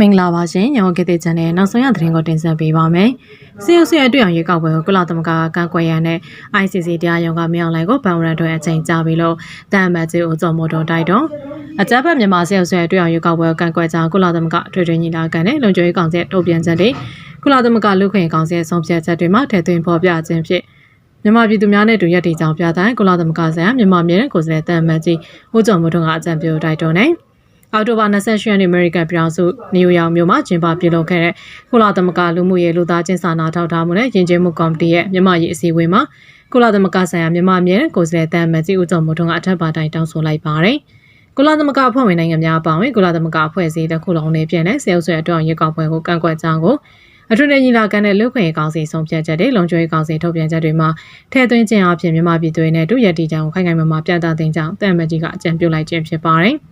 မင်္ဂလာပါရှင်ညောင်ကေတေချန်နဲ့နောက်ဆုံးရသတင်းကိုတင်ဆက်ပေးပါမယ်။စီယုစီရဲ့တွေ့အောင်ရွေးကောက်ပွဲကိုကုလသမဂ္ဂကကန့်ကွက်ရတဲ့ ICC တရားရုံးကမြောက်လိုက်ကိုဗန်ဝရန်တို့ရဲ့အချိန်ကြာပြီလို့တန်အမတ်ကြီးဦးစောမိုးတော်တိုက်တွန်းအကြမ်းဖက်မြန်မာစီယုစီရဲ့တွေ့အောင်ရွေးကောက်ပွဲကိုကန့်ကွက်ကြောင်းကုလသမဂ္ဂထွေထွေညီလာခံနဲ့လုံခြုံရေးကောင်စီထုတ်ပြန်ချက်တွေကုလသမဂ္ဂလူခွင့်ကောင်စီရဲ့ဆုံးဖြတ်ချက်တွေမှာထည့်သွင်းဖော်ပြခြင်းဖြင့်မြန်မာပြည်သူများနဲ့တူရက်တီကြောင်ပြတိုင်းကုလသမဂ္ဂဆိုင်ရာမြန်မာပြည်ရဲ့ကိုယ်စားလှယ်တန်အမတ်ကြီးဦးကျော်မိုးတော်ကအကြံပြုတိုက်တွန်းနေတယ် အော်တိုဘာ28ရက်နေ့အမေရိကန်ပြည်ထောင်စုနယူးယောက်မြို့မှာကျင်းပပြုလုပ်ခဲ့တဲ့ကုလသမဂ္ဂလူမှုရေးလူသားချင်းစာနာထောက်ထားမှုနဲ့ယဉ်ကျေးမှုကော်မတီရဲ့မြန်မာရေးအစည်းအဝေးမှာကုလသမဂ္ဂဆိုင်ရာမြန်မာအမြဲကိုယ်စားလှယ်တန်မကြီးဦးကျော်မိုးထွန်းကအထက်ပါတိုင်တောင်းဆိုလိုက်ပါတယ်။ကုလသမဂ္ဂအဖွဲ့ဝင်နိုင်ငံများအပါအဝင်ကုလသမဂ္ဂအဖွဲ့အစည်းတစ်ခုလုံးနဲ့ပြည်내ဆဲအုပ်ဆွေအတွက်ရွေးကောက်ပွဲကိုကန့်ကွက်ကြောင်းကိုအထွေထွေညီလာခံနဲ့လူခွင့်ရေးကောင်စီဆုံးဖြတ်ချက်တွေလုံခြုံရေးကောင်စီထုတ်ပြန်ချက်တွေမှာထည့်သွင်းခြင်းအပြင်မြန်မာပြည်သူတွေနဲ့တူရည်တည်ကြောင်းခိုင်ခိုင်မာမာပြသတင်ကြောင်းတန်မကြီးကအကြံပြုလိုက်ခြင်းဖြစ်ပါတယ်။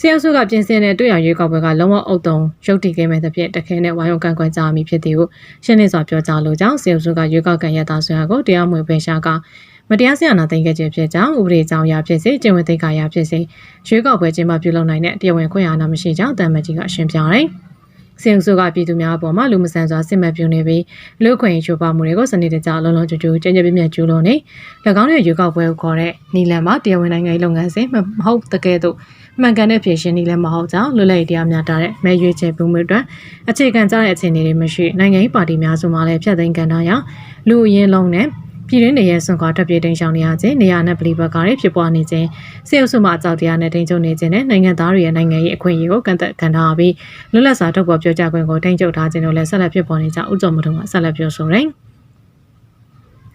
ဆီယုစုကပြင်ဆင်တဲ့တွေ့ရရွေးကောက်ပွဲကလုံးဝအုပ်တုံရုပ်တည်ခဲ့မဲ့တဲ့ဖြစ်တခဲနဲ့ဝါရုံကန်ကွက်ကြမိဖြစ်သည်ကိုရှင်းလင်းစွာပြောကြားလိုကြောင်းဆီယုစုကရွေးကောက်ခံရတာဆွေဟာကိုတရားမဝင်ပင်ရှာကမတရားဆရာနာသိမ်းခဲ့ခြင်းဖြစ်ကြောင်းဥပဒေကြောင်းအရဖြစ်စေကျင့်ဝတ်သိက္ခာအရဖြစ်စေရွေးကောက်ပွဲကျင်းပပြုလုပ်နိုင်တဲ့တရားဝင်ခွင့်အာဏာမရှိကြောင်းတန်မကြီးကရှင်းပြတယ်။ စီယုံစုကပြည်သူများအပေါ်မှာလူမဆန်စွာစစ်မှတ်ပြုနေပြီးလူခွင့်ရေးချိုးဖောက်မှုတွေကိုစနစ်တကျလုံးလုံးကျူးကျူးကြင်ကြပြည့်ပြည့်ကျူးလွန်နေ၎င်းရဲ့ရွေးကောက်ပွဲကိုခေါ်တဲ့နီလန်မှာတရားဝင်နိုင်ငံရေးလုပ်ငန်းစဉ်မဟုတ်တကယ်တော့မှန်ကန်တဲ့ဖြည့်ရှင်နည်းလည်းမဟုတ်ကြောင်းလွတ်လပ်ရေးတရားများတာတဲ့မဲရွေးချယ်ပုံမှုအတွက်အခြေခံကြတဲ့အခြေအနေတွေမရှိနိုင်ငံရေးပါတီများစုမှလည်းဖျက်သိမ်းကန်ထားရလူအရင်လုံးနဲ့ ပြည်တွင်းနေရဆွန်ကွာတပ်ပြေတင်ရှောင်နေရခြင်းနေရာနဲ့ပလီဘက်ကတွေဖြစ်ပွားနေခြင်းစေအုပ်စုမှအကြောက်တရားနဲ့တင်ချုပ်နေခြင်းနဲ့နိုင်ငံသားတွေရဲ့နိုင်ငံရေးအခွင့်အရေးကိုကန့်သက်ခံထားပြီးလွတ်လပ်စွာထုတ်ဖော်ပြောကြားခွင့်ကိုတင်ချုပ်ထားခြင်းတို့လည်းဆက်လက်ဖြစ်ပေါ်နေကြဥကြုံမှုတို့ကဆက်လက်ပြောဆိုတယ်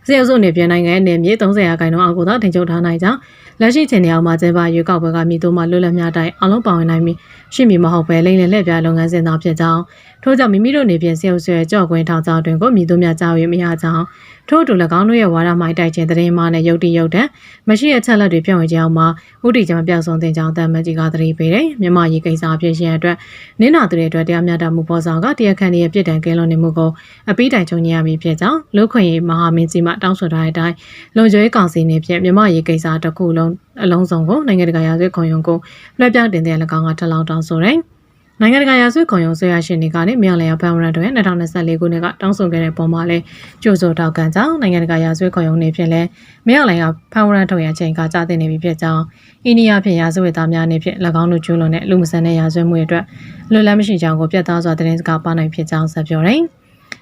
စေအုပ်စုနေပြည်နိုင်ငံရဲ့နေမြေ30ရာခိုင်နှုန်းအောက်ကိုသာတင်ချုပ်ထားနိုင်ကြောင်းလက်ရှိချိန်နေအောင်မှာကျင်းပရွေးကောက်ပွဲကမိသူမှလွတ်လပ်များတိုင်းအလုံးပါဝင်နိုင်ပြီးရှိမည်မဟုတ်ပဲလိမ့်လည်လက်ပြလုပ်ငန်းစဉ်သာဖြစ်ကြောင်း ထို့ကြောင့်မိမိတို့နေပြင်စေအုပ်ဆွဲကြော့ကွင်းထောင်ကြောင်းတွင်ကိုမိသူများကြားရမရကြောင်းထို့အတူ၎င်းတို့ရဲ့ဝါဒမိုက်တိုက်ခြင်းတရင်မှနဲ့ရုတ်တိရုတ်တံမရှိတဲ့ချက်လက်တွေပြောင်းဝင်ကြအောင်မှာဥတီကြောင့်ပြောက်ဆုံးတင်ကြောင်းတမန်ကြီးကသတိပေးတယ်မြမရေးကိစ္စအဖြစ်ရှင်အတွက်နင်းနာသူတွေအတွက်တရားမျှတမှုပေါ်ဆောင်ကတရားခံရဲ့ပြစ်ဒဏ်ကဲလွန်နေမှုကိုအပိတိုင်ချုံညရမည်ဖြစ်ကြောင်းလူခွင့်ရေးမဟာမင်းကြီးမှတောင်းဆိုထားတဲ့အတိုင်းလုံခြုံရေးကောင်စီနေဖြင့်မြမရေးကိစ္စတစ်ခုလုံးအလုံးစုံကိုနိုင်ငံတကာရာဇဝတ်ခုံရုံးကိုလွှဲပြောင်းတင်တဲ့၎င်းကထပ်လောင်းတောင်းဆိုတယ် နိုင်ငံတကာရာဇဝတ်ခုံရုံးဆွေးရရှင်တွေကနေမြောက်လျာဖန်ဝရန်တို့ရဲ့2024ခုနှစ်ကတောင်းဆိုခဲ့တဲ့ပုံမှာလည်းကြိုးဆိုတောက်ကန်ကြောင်းနိုင်ငံတကာရာဇဝတ်ခုံရုံးနေဖြင့်လည်းမြောက်လျာဖန်ဝရန်ထုတ်ရချိန်ကကြာသိနေပြီဖြစ်ကြောင်းအိန္ဒိယဖြင့်ရာဇဝတ်သားများနေဖြင့်၎င်းတို့ကျူးလွန်တဲ့လူမဆန်တဲ့ရာဇဝတ်မှုတွေအတွက်လွတ်လပ်မရှိကြောင်းကိုပြသစွာသတင်းစကားပါနိုင်ဖြစ်ကြောင်းဆက်ပြောတယ်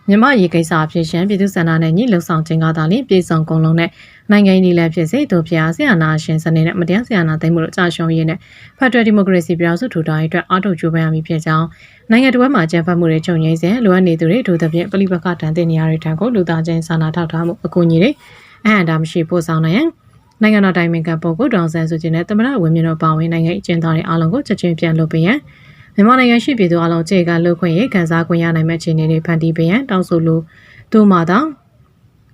မြမရေးကိစ္စအဖြစ်ရှင်ပြည်သူ့စန္ဒနဲ့ညီလှုပ်ဆောင်ခြင်းကသာလျှင်ပြည်ဆောင်ကုန်လုံးနဲ့နိုင်ငံရေးလည်းဖြစ်စေတို့ဖျားဆီယနာရှင်စနစ်နဲ့မတရားဆီယနာသိမ်းမှုတို့ကြာရှုံးရေးနဲ့ဖက်ဒရယ်ဒီမိုကရေစီပြောင်းစုထူထောင်ရေးအတွက်အားထုတ်ကြိုးပမ်းရမည်ဖြစ်ကြောင်းနိုင်ငံတော်မှာကြံဖတ်မှုတွေချုပ်ငြိမ်းစေလိုအပ်နေသူတွေတို့သဖြင့်ပလိပကတန်တဲ့နေရာတွေထံကိုလူသားချင်းစာနာထောက်ထားမှုအကူအညီတွေအဟံတာမရှိပို့ဆောင်နိုင်ရန်နိုင်ငံတော်တိုင်ပင်ခံပုဂ္ဂိုလ်ဒေါန်ဆန်စုကြည်နဲ့သမ္မတဝင်းမြင့်တို့ပါဝင်နိုင်ငံအကျဉ်းသားတွေအားလုံးကိုချက်ချင်းပြန်လုပ်ပေးရန် မြန်မာနိုင်ငံရှိပြည်သူအလုံးခြေကလှုပ်ခွင့်ရေးခံစားခွင့်ရနိုင်မယ့်အခြေအနေတွေဖန်တီးပေးရန်တောင်းဆိုလိုတို့မှသာ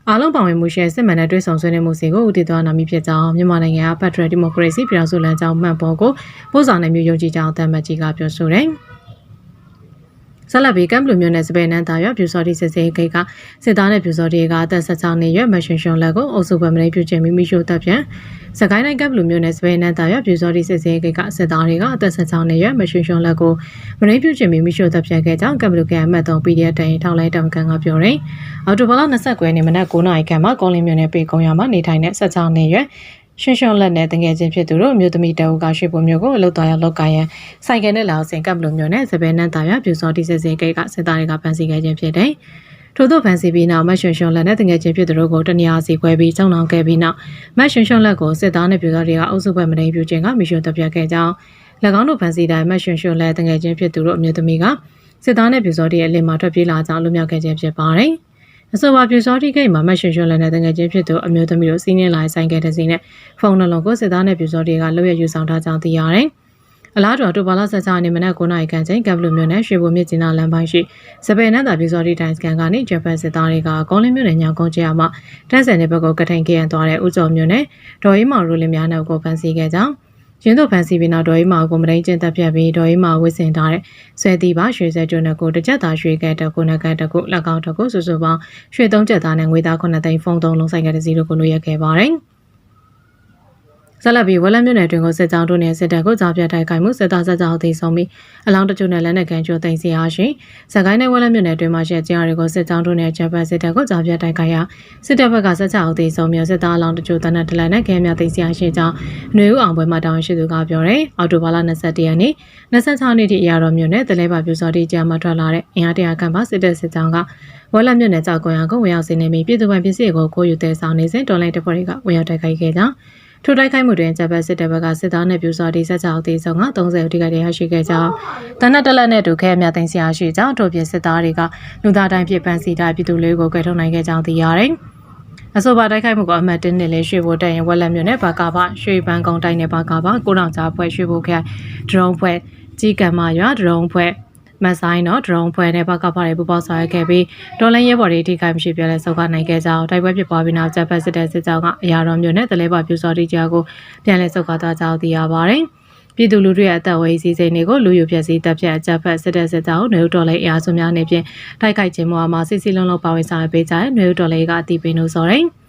အားလုံးပါဝင်မှုရှိတဲ့စစ်မှန်တဲ့တွဲဆောင်ဆွေးနွေးမှုစီကိုဦးတည်သွားနိုင်ပြီဖြစ်ကြောင်းမြန်မာနိုင်ငံကဖက်ဒရယ်ဒီမိုကရေစီပြည်ထောင်စုလမ်းကြောင်းမှန်ပေါ်ကိုပို့ဆောင်နိုင်မျိုးယုံကြည်ကြောင်းအသံမကြီးကပြောဆိုတယ်။ ဆက်လက်ပြီးကမ်ဘလူမျိုးနဲ့စပယ်နန်းသားရွပြူစော်တီစစ်စေးဂိတ်ကစစ်သားနဲ့ပြူစော်တီကအသက်16နှစ်ရွယ်မရှင်ရှင်လက်ကိုအုပ်စုပွဲမလေးပြုခြင်းမိမိရှို့တပ်ပြန်စကိုင်းတိုင်းကပ်ဘလူမျိုးနဲ့စပယ်နန်းသားရွပြူစော်တီစစ်စေးဂိတ်ကစစ်သားတွေကအသက်16နှစ်ရွယ်မရှင်ရှင်လက်ကိုမလေးပြုခြင်းမိမိရှို့တပ်ပြန်ခဲ့ကြောင်းကပ်ဘလူကအမှတ်3 PDF တိုင်ထောက်လိုက်တောင်ကန်ကပြောတယ်။အော်တိုဘာလ29ရက်နေ့မနက်9:00နာရီခန့်မှာကောလင်းမြို့နယ်ပေကုံရမှာနေထိုင်တဲ့16နှစ်ရွယ် ရှင်းရှင်းလက်နဲ့တငယ်ချင်းဖြစ်သူတို့အမျိုးသမီးတအုပ်ကရွှေပုံမျိုးကိုအလုတ်သွားရောက်လောက်ကိုင်းရန်ဆိုင်ကယ်နဲ့လာအောင်စင်ကပ်လိုမျိုးနဲ့စပယ်နန်းတာရပြူစောတိစစ်စင်ကိတ်ကစစ်သားတွေကဖမ်းဆီးခဲ့ခြင်းဖြစ်တယ်။ထို့သောဖန်စီပြီးနောက်မတ်ရှင်ရှင်လက်နဲ့တငယ်ချင်းဖြစ်သူတို့ကိုတနေရာစီခွဲပြီးကြောင်းလောင်ခဲ့ပြီးနောက်မတ်ရှင်ရှင်လက်ကိုစစ်သားနဲ့ပြူစောတွေကအုပ်စုဘက်မနေပြူခြင်းကမီရှုံတပ်ပြတ်ခဲ့ကြောင်း၎င်းတို့ဖန်စီတိုင်းမတ်ရှင်ရှင်လက်တငယ်ချင်းဖြစ်သူတို့အမျိုးသမီးကစစ်သားနဲ့ပြူစောတွေရဲ့အလင်းမှာထွက်ပြေးလာကြောင်းလွမြောက်ခဲ့ခြင်းဖြစ်ပါတယ်။ အဆိုပါပြူစောတိဂိတ်မှာမတ်ရွှွှွှလည်းနဲ့တငယ်ချင်းဖြစ်သူအမျိုးသမီးတို့စီးနှင်းလာဆိုင်ခဲ့တဲ့စီနဲ့ဖုန်းနှလုံးကိုစစ်သားနဲ့ပြူစောတိကလှုပ်ရယူဆောင်ထားကြောင်းသိရတယ်။အလားတူအတူပါလာဆက်ချာနေမနက်9နာရီခန့်ချိန်ကပ်ဘလူမြို့နယ်ရွှေဘုံမြစ်ကျင်းနာလမ်းပိုင်းရှိစပယ်နတ်တာပြူစောတိတိုင်းစကန်ကနေဂျပန်စစ်သားတွေကကောင်းလင်းမြို့နယ်ညောင်ကုန်းကျရမှာတန်းဆန်တဲ့ဘက်ကိုကထိုင်ခဲ့ရန်သွားတဲ့ဦးကျော်မြို့နယ်ဒေါ်အေးမောင်ရူလင်းများနဲ့ကိုဖန်ဆီးခဲ့ကြောင်း ရင်းတို့ဖန်စီပြီးနောက်ဒေါ်အေးမာကိုမတိုင်းကျင်းတက်ပြတ်ပြီးဒေါ်အေးမာဝစ်စင်ထားတဲ့ဆွဲတီပါရွှေစဲကျွန်းကိုတစ်ချက်သားရွှေကဲတကုနကတကုလက်ကောက်တကုစုစုပေါင်းရွှေသုံးချက်သားနဲ့ငွေသား9သိန်းဖုန်းသုံးလုံးဆိုင်ကတစီတို့ကိုလွှဲရခဲ့ပါတယ်။ ဆက်လက်ပြီးဝက်လက်မြို့နယ်တွင်ကိုစစ်ကြောင်းတို့နဲ့စစ်တပ်ကိုကြားပြတ်တိုက်ခိုက်မှုစစ်သားဆက်ကြောင်းသိဆုံးပြီးအလောင်းတချို့နဲ့လက်နက်ကန်ကျော်သိမ်းစီရရှိစကိုင်းနယ်ဝက်လက်မြို့နယ်တွင်မှရှက်ကြားတွေကိုစစ်ကြောင်းတို့နဲ့ဂျပန်စစ်တပ်ကိုကြားပြတ်တိုက်ခိုက်ရာစစ်တပ်ဘက်ကဆက်ကြောင်းသိဆုံးပြီးစစ်သားအလောင်းတချို့တနက်တလက်နဲ့ခဲမြသိမ်းစီရရှိကြောင်းຫນွေဦးအောင်ပွဲမှာတောင်းရှိသူကပြောတယ်အော်တိုဘာလ21ရက်နေ့26နှစ်ထိအရာတော်မြို့နယ်တလဲပါပြူစော်တီကြားမှာထွက်လာတဲ့အင်အားတရာခန့်ပါစစ်တပ်စစ်ကြောင်းကဝက်လက်မြို့နယ်ကြောက်ကွန်ရကိုဝင်ရောက်စီနေပြီးပြည်သူ့ပိုင်ပစ္စည်းကိုကိုယူတဲ့ဆောင်နေစဉ်တော်လိုင်းတပ်ဖွဲ့တွေကဝင်ရောက်တိုက်ခိုက်ခဲ့ကြောင်း ထိုတိုက်ခိုက်မှုတွင်ဂျပန်စစ်တပ်ဘက်ကစစ်သားနဲ့ပြူစော်တီဆက်ကြောက်သေးဆုံးက30ဦးထိခိုက်ရရှိခဲ့ကြောင်းတနက်တလက်နဲ့တူခဲအများသိမ်းဆရာရှိကြောင်းထို့ပြင်စစ်သားတွေကလူသားတိုင်းပြစ်ပန်းစီတာပြည်သူလေးကိုကယ်ထုတ်နိုင်ခဲ့ကြောင်းသိရတယ်။အဆိုပါတိုက်ခိုက်မှုကအမှတ်တင်းနဲ့လေးရွှေဘိုတက်ရင်ဝက်လက်မြို့နယ်ဘာကာဘရွှေပန်းကုန်းတိုင်းနယ်ဘာကာဘကိုတောင်ကြားဖွဲ့ရွှေဘိုခိုင်ဒရုန်းဖွဲ့ကြီးကံမရွာဒရုန်းဖွဲ့ မဆိုင်တော့ဒရုန်းဖွဲ့နဲ့ဘကဖားတွေပူပေါင်းဆောင်ရွက်ခဲ့ပြီးဒေါ်လန်ရဲဘော်တွေထိခိုက်မရှိပြလဲဆုတ်ခနိုင်ခဲ့ကြောင်းတိုက်ပွဲဖြစ်ပွားပြီးနောက်ဂျပန်စစ်တပ်စစ်ကြောင်းကအရာတော်မျိုးနဲ့တလဲပါပြူစော်တီကြားကိုပြန်လဲဆုတ်ခသွားကြောင်းသိရပါတယ်။ပြည်သူလူထုရဲ့အသက်ဝေးစီစိန်တွေကိုလူယူပြည့်စည်တပ်ဖြတ်အကြပ်ဖက်စစ်တပ်စစ်ကြောင်းနှွေဦးတော်လေးအရာစုများနေဖြင့်တိုက်ခိုက်ခြင်းမှာစစ်စီလုံးလုံးပါဝင်ဆောင်ရွက်ပေးကြတဲ့နှွေဦးတော်လေးကအတိပေးလို့ဆိုရယ်။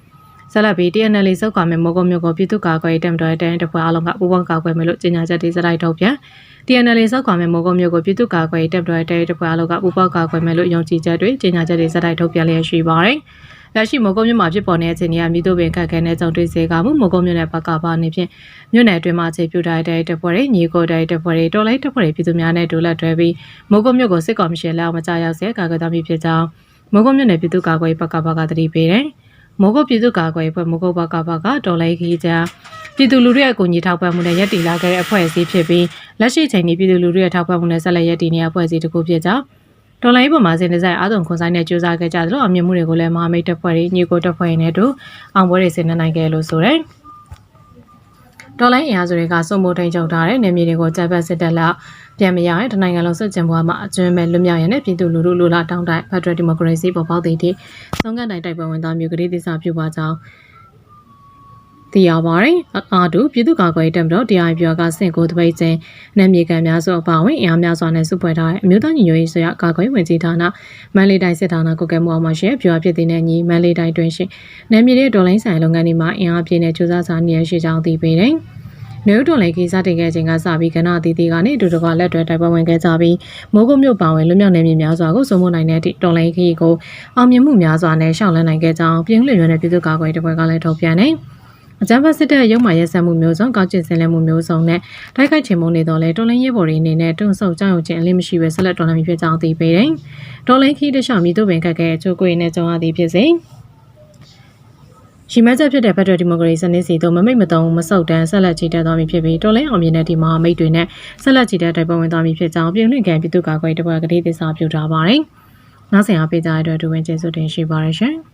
ဆက်လက်ပြီး TNL စောက်ကွာမဲ့မောကုံမြို့ကိုပြည်သူ့ကာကွယ်ရေးတပ်တော်တဲ့တပွဲအလုံးကပူးပေါင်းကာကွယ်မယ်လို့ကြေညာချက်တွေစတိုက်ထုတ်ပြန် TNL စောက်ကွာမဲ့မောကုံမြို့ကိုပြည်သူ့ကာကွယ်ရေးတပ်တော်တဲ့တပွဲအလုံးကပူးပေါင်းကာကွယ်မယ်လို့ယုံကြည်ချက်တွေကြေညာချက်တွေစတိုက်ထုတ်ပြန်လျက်ရှိပါတယ်။လက်ရှိမောကုံမြို့မှာဖြစ်ပေါ်နေတဲ့အခြေအနေအမိတို့ပင်ခက်ခဲတဲ့ကြုံတွေ့စေကမှုမောကုံမြို့နယ်ဘက်ကပါနေဖြင့်မြို့နယ်အတွင်းမှာခြေပြူတိုင်းတဲ့တပ်ဖွဲ့တွေညီကိုတိုင်းတပ်ဖွဲ့တွေတော်လိုက်တပ်ဖွဲ့တွေပြည်သူများနဲ့ဒူလက်တွဲပြီးမောကုံမြို့ကိုစစ်ကော်မရှင်လက်အောက်မကြရောက်စေကာကွယ်သားမိဖြစ်ကြောင်းမောကုံမြို့နယ်ပြည်သူ့ကာကွယ်ရေးဘက်ကဘကတတိပေးတယ်။ မောကုတ်ပြည်သူ့ကာကွယ်ရေးဖွဲ့မောကုတ်ဘကဘကတော်လိုက်ခီးကြပြည်သူလူထုရဲ့အကူအညီထောက်ပံ့မှုနဲ့ရည်တည်လာခဲ့တဲ့အဖွဲ့အစည်းဖြစ်ပြီးလက်ရှိချိန်นี้ပြည်သူလူထုရဲ့ထောက်ပံ့မှုနဲ့ဆက်လက်ရည်တည်နေတဲ့အဖွဲ့အစည်းတစ်ခုဖြစ်ကြောင်းတော်လိုင်းပေါ်မှာစင်ဒီဇိုင်းအားသွန်ခွန်ဆိုင်နဲ့ကြိုးစားခဲ့ကြသလိုအမြင့်မှုတွေကိုလည်းမဟာမိတ်တပ်ဖွဲ့တွေညီကိုတပ်ဖွဲ့တွေနဲ့တို့အောင်ပွဲတွေဆင်နွှဲနိုင်ခဲ့လို့ဆိုတဲ့ တော်လိုင်းအင်အားစုတွေကစုံမိုးထိန်ချုပ်ထားတဲ့နေမြေတွေကိုတပ်ပတ်စစ်တပ်လက်ပြန်မရရင်တနိုင်ငံလုံးစစ်ကြံပွားမှာအကျွမ်းမဲ့လွတ်မြောက်ရတဲ့ပြည်သူလူထုလူလာတောင်းတဖက်ဒရယ်ဒီမိုကရေစီပေါ်ပေါက်တည်သည့်ဆုံးကန်တိုင်းတိုက်ပွဲဝင်သားမျိုးကလေးသစ္စာပြုပါကြောင်း သိရပါတယ်။အာတူပြည်သူ့ကာကွယ်တပ်မတော်တရားပြောကစင်ကိုတပိတ်ချင်းနာမည်ခံများစွာအပါအဝင်အင်အားများစွာနဲ့စုဖွဲ့ထားတဲ့အမျိုးသားညီညွတ်ရေးဆိုရကာကွယ်ဝင်ကြီးဌာနမန္တလေးတိုင်းစစ်ဌာနကိုကဲမှုအောင်မှာရှိပြောဖြစ်တဲ့ညီမန္တလေးတိုင်းတွင်ရှိနာမည်တဲ့ဒေါ်လိုင်းဆိုင်လုပ်ငန်းတွေမှာအင်အားပြည့်နဲ့စူးစမ်းစာနေရရှိကြောင်းသိပေးတယ်။မြို့တော်လည်းခီးစားတင်ခဲ့ခြင်းကစပြီးကဏ္ဍအသီးသီးကနေအတူတကွလက်တွဲတိုက်ပွဲဝင်ခဲ့ကြပြီးမိုးကုတ်မြို့ပါဝင်လွတ်မြောက်နေမြေများစွာကိုစုံမနိုင်တဲ့အထိတော်လိုင်းခီးကိုအောင်မြင်မှုများစွာနဲ့ရှောင်လန်းနိုင်ခဲ့ကြောင်းပြင်းလျွံတဲ့ပြည်သူ့ကာကွယ်တပ်ဖွဲ့ကလည်းထုတ်ပြန်တယ်။ အကြမ်းဖက်စစ်တပ်ရုံးမှရဲစက်မှုမျိုးစုံကောက်ကျစ်စင်လဲမှုမျိုးစုံနဲ့တိုက်ခိုက်ခြင်းမုံနေတော့လဲတော်လင်းရဲဘော်တွေအနေနဲ့တွန့်ဆုတ်ကြောက်ရွံ့ခြင်းအလေးမရှိပဲဆက်လက်တော်လှန်ပြီးဖြစ်ကြောင်းသိပေးတယ်။တော်လင်းခီးတခြားမြည်တို့ပင်ခက်ခဲအချိုးကိုရနဲ့ကြုံရသည်ဖြစ်စေရှိမချက်ဖြစ်တဲ့ဖက်ဒရယ်ဒီမိုကရေစီစနစ်စီတို့မမိတ်မတုံမဆုတ်တန်းဆက်လက်ချီတက်သွားပြီဖြစ်ပြီးတော်လင်းအောင်မြင်တဲ့ဒီမဟာမိတ်တွေနဲ့ဆက်လက်ချီတက်တိုက်ပွဲဝင်သွားပြီဖြစ်ကြောင်းပြည်လွင့်ကန်ပြည်သူ့ကာကွယ်တပွဲကတိသစ္စာပြုထားပါတယ်။နောက်ဆက်အားပေးကြတဲ့အတွက်ဒူဝင်ကျေးဇူးတင်ရှိပါရရှင်။